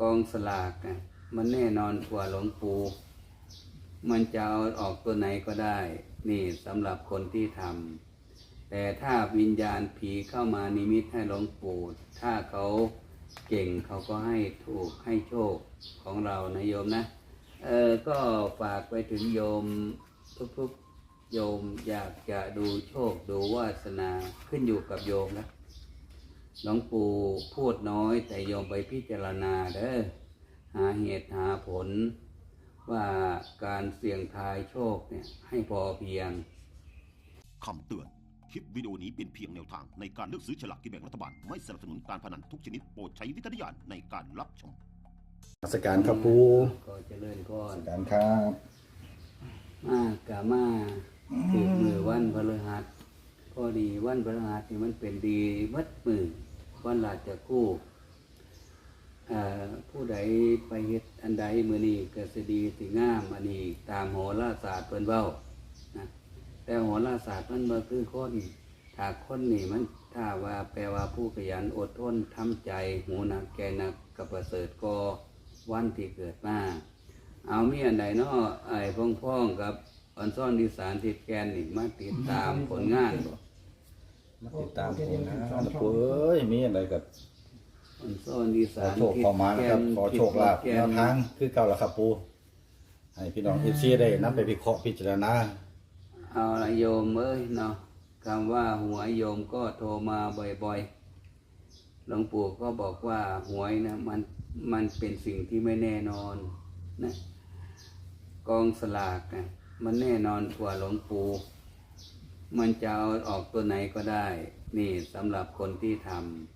กองสลากนะมันแน่นอนกว่าหลวงปู่มันจะเอาออกตัวไหนก็ได้ นี่สำหรับคนที่ทำแต่ถ้าวิญญาณผีเข้ามานิมิตให้หลวงปู่ถ้าเขาเก่งเขาก็ให้ถูกให้โชคของเรานะโยมนะ เออก็ฝากไปถึงโยมทุกๆโยมอยากจะดูโชคดูวาสนาขึ้นอยู่กับโยมนะ หลวงปู่พูดน้อยแต่โยมไปพิจารณาเด้อหาเหตุหาผลว่าการเสี่ยงทายโชคเนี่ยให้พอเพียงคำเตือน คลิปวิดีโอนี้เป็นเพียงแนวทางในการเลือกซื้อฉลากกินแบ่งรัฐบาล ไม่สนับสนุนการพนันทุกชนิดโปรดใช้วิจารณญาณในการรับชมนมัสการครับปูก็เจริญก้อนการครับ มากะมาถึงมือวันพฤหัส พอดีวันพฤหัสนี่มันเป็นดีมัดมือ วันลาจะคู่ผู้ใดไปเฮ็ดอันใดมือนี้ก็สิดีสิงามอันนี้ตามโหราศาสตร์เพิ่นเว้านะแต่โหราศาสตร์มันบ่คือคนถ้าคนนี่มันถ้าว่าแปลว่าผู้ขยันอดทนทำใจหูหนักแกนักกับประเสริฐก็วันที่เกิดมาเอามีอันใดเนาะไอ้พ่องพ่องๆกับอันซ่อนดิสานติดแกนนี่มาติดตามผลงานบ่ มาติดตามผลงานนะปูเอ้ยมีอะไรกับอันซ่อนดิขอสานโชคขอมานะครับ ขอโชคลาภติดแนวทางคือเก่าแล้วครับปูให้พี่น้องที่ซีได้นำไปพิเคราะห์พิจารณาเอาละโยมเอ้ยเนาะคำว่าหวยโยมก็โทรมาบ่อยๆหลวงปู่ก็บอกว่าหวยนะมันมันเป็นสิ่งที่ไม่แน่นอนนะกองสลากนะมันแน่นอนกว่าหลวงปู่ มันจะเอาออกตัวไหนก็ได้ นี่สำหรับคนที่ท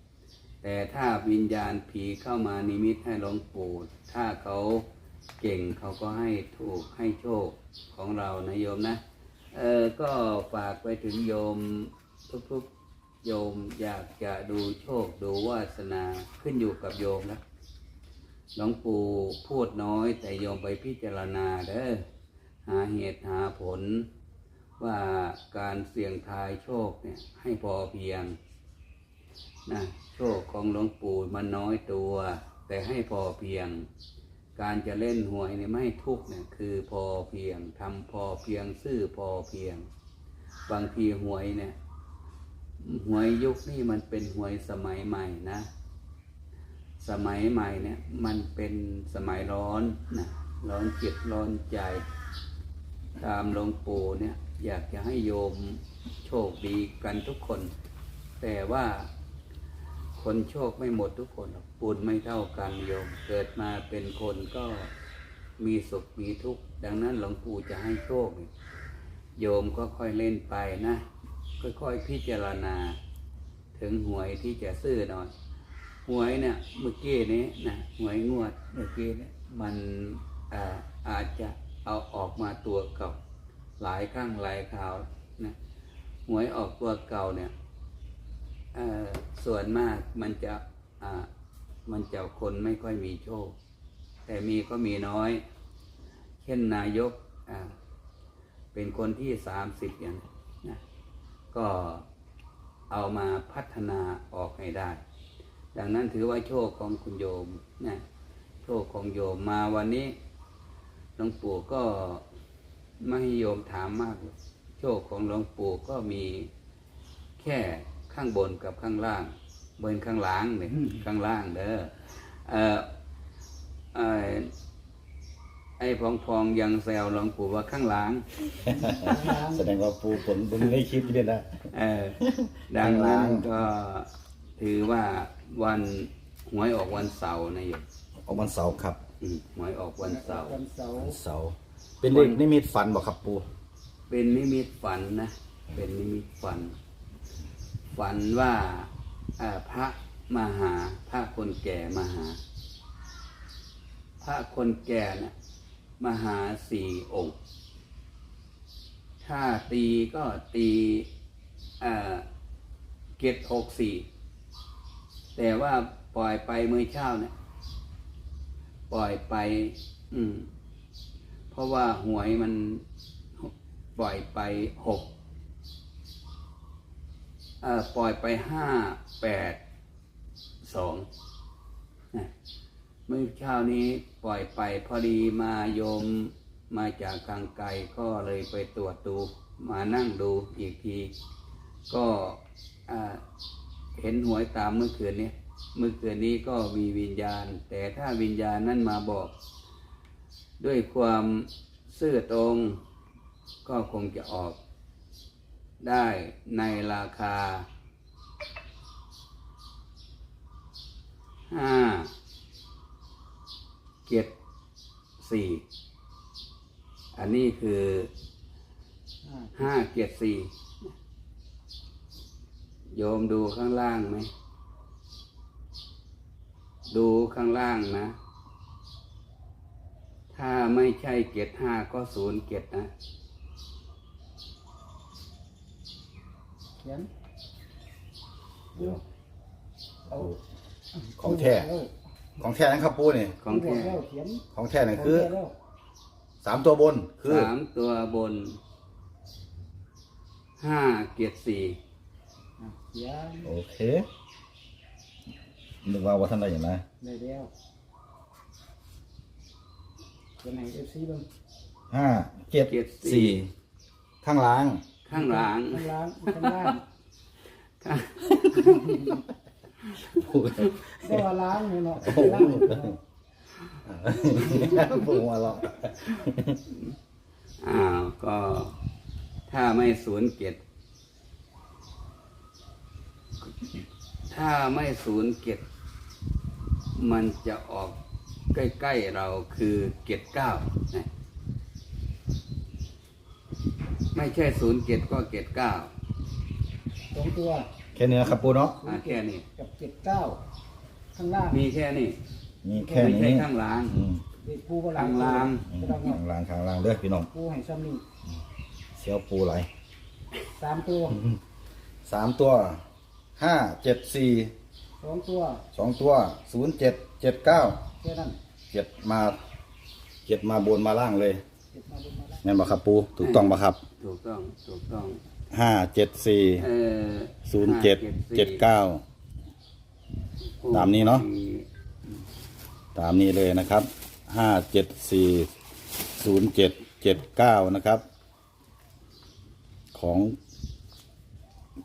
ำแต่ถ้าวิญญาณผีเข้ามานิมิตให้หลวงปู่ถ้าเขาเก่งเขาก็ให้ถูกให้โชคของเรานะโยมนะ เออก็ฝากไปถึงโยมทุกๆโยมอยากจะดูโชคดูวาสนาขึ้นอยู่กับโยมนะหลวงปู่พูดน้อยแต่โยมไปพิจารณาเด้อหาเหตุหาผล ว่าการเสี่ยงทายโชคเนี่ยให้พอเพียงนะโชคของหลวงปู่มันน้อยตัว แต่ให้พอเพียง การจะเล่นหวยเนี่ยไม้ทุกเนี่ยคือพอเพียงทำพอเพียงซื่อพอเพียง บางทีหวยเนี่ยหวยยุคนี้มันเป็นหวยสมัยใหม่นะ สมัยใหม่เนี่ยมันเป็นสมัยร้อนนะร้อนจิตร้อนใจ ตามหลวงปู่เนี่ยอยากจะให้โยมโชคดีกันทุกคน แต่ว่าคนโชคไม่หมดทุกคนหรอกบุญไม่เท่ากันโยม เกิดมาเป็นคนก็มีสุขมีทุกข์ดังนั้นหลวงปู่จะให้โชค โยมก็ค่อยเล่นไปนะค่อยๆพิจารณา ถึงหวยที่จะซื้อหน่อยหวยเนี่ยเมื่อกี้นี้นะหวยงวดเมื่อกี้เนี่ยมันอาอาจจะ เอาออกมาตัวเก่า หลายครั้งหลายคราวนะหวยออกตัวเก่าเนี่ยส่วนมากมันจะมันจะคนไม่ค่อยมีโชค แต่มีก็มีน้อย เช่นนายกเป็นคนที่สามสิบอย่างนะก็เอามาพัฒนาออกให้ได้ ดังนั้นถือว่าโชคของคุณโยมนะโชคของโยมมาวันนี้ ลวงปู่ก็ไม่ให้โยมถามมากหรอกโชคของหลวงปู่ก็มีแค่ข้างบนกับข้างล่าง บนข้างหลังเนี่ยข้างล่างเด้อเอ่อเอ่อไอ้พองพองๆยังแซวหลวงปู่ว่าข้างหลังแสดงว่าปูผลบุญในคลิปนี่นะเออดังนั้นก็ถือว่าวันหวยออกวันเสาร์นะโยมออกวันเสาร์ครับ อืมหวยออกวันเสาร์ วันเสาร์วันเสาร์เป็นเด็กนิมิตฝันบอกครับปูเป็นนิมิตฝันนะ เป็นนิมิตฝัน ฝันว่าเอ่อพระมาหา พระคนแก่มาหา พระคนแก่น่ะมาหาสี่องค์ ถ้าตีก็ตีเอ่อเกตหกสี่ แต่ว่าปล่อยไปเมื่อเช้าเนี่ย ปล่อยไป อืม เพราะว่าหวยมันปล่อยไปหกอ่อปล่อยไปห้าแปดสองนะเมื่อเช้านี้ปล่อยไปพอดีมาโยมมาจากทางไกลก็เลยไปตรวจดูมานั่งดูอีกที ก็อ่าเห็นหวยตามเมื่อคืนนี้ เมื่อคืนนี้ก็มีวิญญาณ แต่ถ้าวิญญาณนั่นมาบอก ด้วยความซื่อตรง ก็คงจะออก ได้ในราคาห้าเจ็ดสี่อันนี้คือห้าเจ็ดสี่โยมดูข้างล่างไหม ดูข้างล่างนะ ถ้าไม่ใช่เจ็ดห้าก็ศูนย์เจ็ดนะเขียนเดี๋ยวเอาของแท้ของแท้นะครับปูนี่ ของแท้แล้วเขียนของแท้นี่คือขงแท้แล้วสามตัวบนคือสามตัวบนห้าเกียรติสี่อะเขียนโอเค นึกว่าว่าท่านใดอย่างไรได้แล้วเขียนให้เอฟซีเบิ่งห้าเจ็ดสี่ข้างล่าง ข้างหลังข้างล่างข้างล่างข้างปูได้ว่าล้างเนี่ยเนาะโอ้โหล้างปูมาหรอกอ้าวก็ ถ้าไม่ศูนย์เกียรติ ถ้าไม่ศูนย์เกียรติมันจะออกใกล้ ๆ เราคือเกียรติเก้านะไม่ใช่ศูนย์เกียรติก็เกียรติเก้าสองตัวแค่นี้นะครับปูเนาะอ่าแค่นี้ กับเจ็ดเก้าข้างล่างมีแค่นี้มีแค่ไม่ใช่นี้ข้างหลังอืมเด็กผู้ก็ข้างล่าง อืมข้างล่างข้างล่างข้างล่างเด้อพี่น้องผู้ให้ซ้ำนี่เสียวปูไหลสามตัวสามตัว ห้าเจ็ดสี่สองตัวสองตัวศูนย์เจ็ดเจ็ดเก้าแค่นั้นเจ็ดมาเจ็ดมาบนมาล่างเลยเจ็ดมาบนมาล่างแม่นบ่ครับปูถูกต้องบ่ครับถูกต้องถูกต้องห้าเจ็ดสี่เออศูนย์เจ็ดเจ็ดเก้า ตามนี้เนาะ ตามนี้เลยนะครับห้าเจ็ดสี่ศูนย์เจ็ดเจ็ดเก้านะครับ ของ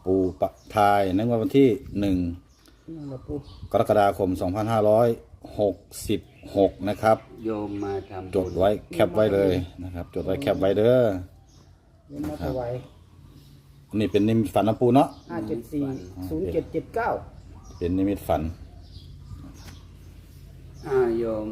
ปูปะทายในวันที่หนึ่งนั่นแหละปูกรกฎาคม 2566 นะครับ โยมมาทำจดไว้แคปไว้เลยนะครับ จดไว้แคปไว้เด้อ เดี๋ยวมาถวายนี่เป็นนิมิตฝันนะปูเนาะ ห้าเจ็ดสี่ศูนย์เจ็ดเจ็ดเก้า เป็นนิมิตฝัน อ่าโยม